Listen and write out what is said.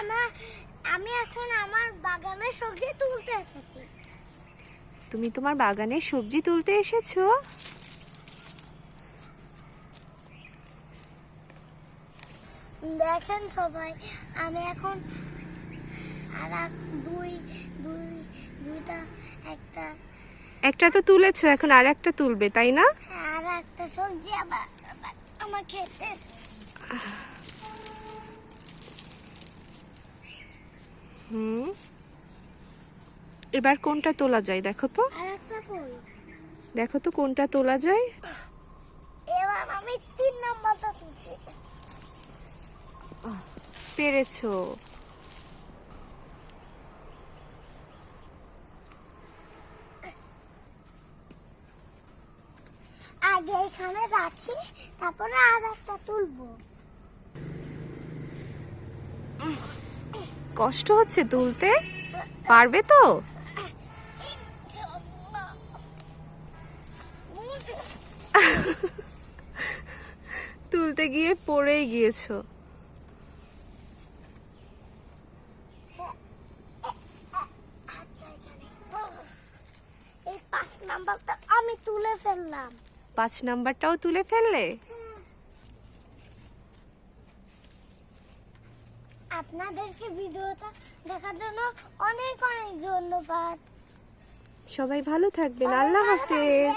আমার আমি এখন আমার বাগানের সবজি তুলতে এসেছি। তুমি তোমার বাগানে সবজি তুলতে এসেছ? দেখেন সবাই আমি এখন আর দুই দুই দুইটা একটা। একটা তো তুলেছো এখন আর একটা তুলবে তাই না? আর একটা সবজি আমার আমার খেতে। হুম। এবার কোনটা তোলা যায় দেখো তো। দেখো তো কোনটা তোলা যায়। এবার আমি তিন নাম্বারটা তুলছি। পেরেছ। আগে এখানে রাখি তারপরে আর একটা তুলবো। কষ্ট হচ্ছে তুলতে? পারবে তো? তুলতে গিয়ে পড়েই গিয়েছো। আমি তুলে ফেললাম। পাঁচ নাম্বারটাও তুলে ফেললে? আপনাদেরকে ভিডিওটা দেখার জন্য অনেক অনেক ধন্যবাদ। সবাই ভালো থাকবেন। আল্লাহ হাফেজ।